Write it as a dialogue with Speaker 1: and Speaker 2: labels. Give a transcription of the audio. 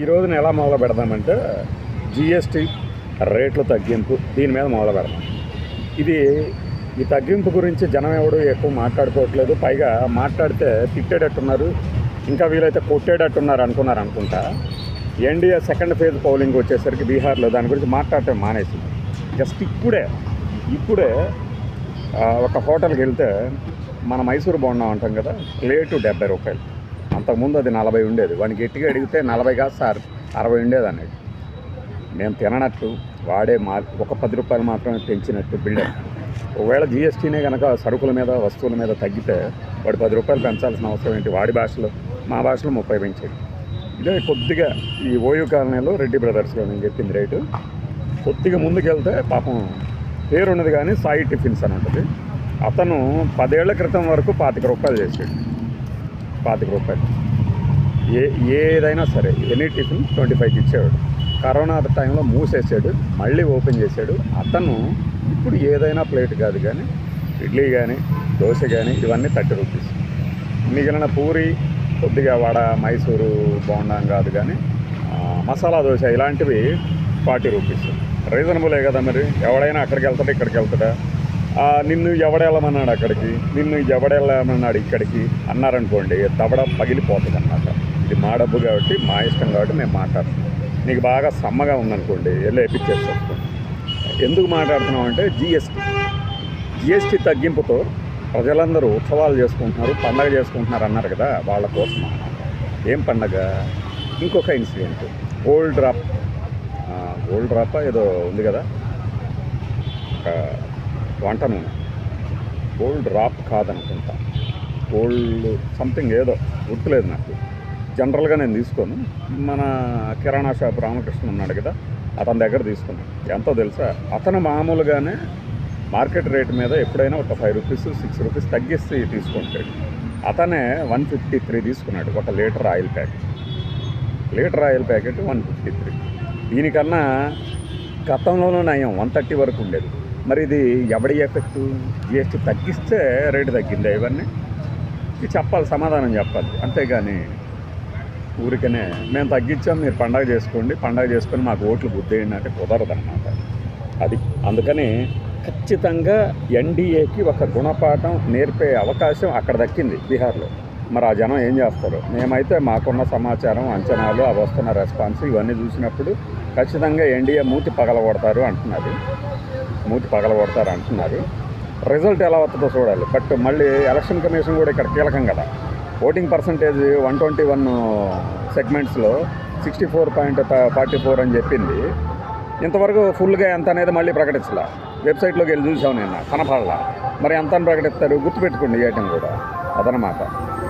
Speaker 1: ఈ రోజున ఎలా మొదలు పెడదామంటే జిఎస్టీ రేట్లు తగ్గింపు దీని మీద మొదలు పెడదాం. ఇది ఈ తగ్గింపు గురించి జనం ఎవడు ఎక్కువ మాట్లాడుకోవట్లేదు. పైగా మాట్లాడితే తిట్టేటట్టున్నారు. ఇంకా వీలైతే కొట్టేటట్టున్నారు అనుకున్నారు అనుకుంటా. ఎన్డీఏ సెకండ్ ఫేజ్ పౌలింగ్ వచ్చేసరికి బీహార్లో దాని గురించి మాట్లాడటం మానేసింది. జస్ట్ ఇప్పుడే ఇప్పుడే ఒక హోటల్కి వెళ్తే మన మైసూరు బాగున్నాం అంటాం కదా ప్లేటు డెబ్బై రూపాయలు. అంతకుముందు అది నలభై ఉండేది. వాడిని గట్టిగా అడిగితే నలభై కాదు సార్ అరవై ఉండేది అన్నట్టు మేము తిననట్టు వాడే మా ఒక పది రూపాయలు మాత్రమే పెంచినట్టు బిల్డర్ ఒకవేళ జిఎస్టీనే కనుక సరుకుల మీద వస్తువుల మీద తగ్గితే వాడు పది రూపాయలు పెంచాల్సిన అవసరం ఏంటి? వాడి భాషలో మా భాషలో ముప్పై పెంచేది ఇదే కొద్దిగా ఈ ఓయూ కాలనీలో రెడ్డి బ్రదర్స్లో నేను చెప్పింది రేటు. కొద్దిగా ముందుకెళ్తే పాపం పేరున్నది కానీ సాయి టిఫిన్స్ అని ఉంటుంది. అతను పదేళ్ళ క్రితం వరకు పాతిక రూపాయలు చేసాడు పాతిక రూపాయలు. ఏ ఏదైనా సరే ఎనీ టిఫిన్ ట్వంటీ ఫైవ్కి ఇచ్చేవాడు. కరోనా టైంలో మూసేసాడు మళ్ళీ ఓపెన్ చేశాడు. అతను ఇప్పుడు ఏదైనా ప్లేట్ కాదు కానీ ఇడ్లీ కానీ దోశ కానీ ఇవన్నీ థర్టీ రూపీస్. మిగిలిన పూరి కొద్దిగా వడ మైసూరు బోండం కాదు కానీ మసాలా దోశ ఇలాంటివి ఫార్టీ రూపీస్. రీజనబులే కదా మరి. ఎవడైనా అక్కడికి వెళ్తాడా ఇక్కడికి వెళ్తాడా? నిన్ను ఎవడెళ్ళమన్నాడు అక్కడికి? నిన్ను ఎవడెళ్ళమన్నాడు ఇక్కడికి? అన్నారనుకోండి దవడ పగిలిపోతుంది అన్నమాట ఇది మా డబ్బు కాబట్టి మా ఇష్టం కాబట్టి మేము మాట్లాడుతున్నాం. నీకు బాగా సమ్మగా ఉందనుకోండి వెళ్ళి వేపించేస్తాం ఎందుకు మాట్లాడుతున్నాం అంటే జిఎస్టీ జిఎస్టీ తగ్గింపుతో ప్రజలందరూ ఉత్సవాలు చేసుకుంటున్నారు పండగ చేసుకుంటున్నారు అన్నారు కదా వాళ్ళ కోసం ఏం పండగ? ఇంకొక incident. Gold drop gold drop ఏదో ఉంది కదా? వంట నూనె ఓల్డ్ డ్రాప్ కాదనుకుంటా. కోల్డ్ సంథింగ్ ఏదో గుర్తులేదు నాకు. జనరల్గా నేను తీసుకోను. మన కిరాణా షాప్ రామకృష్ణ ఉన్నాడు కదా అతని దగ్గర తీసుకున్నాను ఎంతో తెలుసా? అతను మామూలుగానే మార్కెట్ రేట్ మీద ఎప్పుడైనా ఒక ఫైవ్ రూపీస్ సిక్స్ రూపీస్ తగ్గిస్తే తీసుకుంటాడు. అతనే వన్ ఫిఫ్టీ త్రీ తీసుకున్నాడు ఒక litre oil packet. Litre oil packet one fifty three. దీనికన్నా గతంలోనూ నయం వన్ థర్టీ వరకు ఉండేది. మరి ఇది ఎవడి ఎఫెక్ట్? జిఎస్టీ తగ్గిస్తే రేటు తగ్గిందా ఇవన్నీ? ఇది చెప్పాలి సమాధానం చెప్పాలి. అంతేగాని ఊరికనే మేము తగ్గించాం మీరు పండగ చేసుకోండి పండగ చేసుకొని మాకు ఓట్లు బుద్ధేయండి అంటే కుదరదన్నమాట. అది అందుకని ఖచ్చితంగా ఎన్డీఏకి ఒక గుణపాఠం నేర్పే అవకాశం అక్కడ దక్కింది బీహార్లో. మరి ఆ జనం ఏం చేస్తారు? మేమైతే మాకున్న సమాచారం అంచనాలు అవి వస్తున్న రెస్పాన్స్ ఇవన్నీ చూసినప్పుడు ఖచ్చితంగా ఎన్డీఏ మూతి పగలగొడతారు అంటున్నారు. మూతి పగలగొడతారు అంటున్నారు. రిజల్ట్ ఎలా వస్తుందో చూడాలి. బట్ మళ్ళీ ఎలక్షన్ కమిషన్ కూడా ఇక్కడ కీలకం కదా. Voting percentage one twenty one సెగ్మెంట్స్లో sixty four point forty four అని చెప్పింది. ఇంతవరకు ఫుల్గా ఎంత అనేది మళ్ళీ ప్రకటించలా. వెబ్సైట్లోకి వెళ్ళి చూసాం నేను కనపడలా. మరి ఎంత అని ప్రకటిస్తారు? గుర్తుపెట్టుకోండి ఈ ఐటెం కూడా. అదనమాట.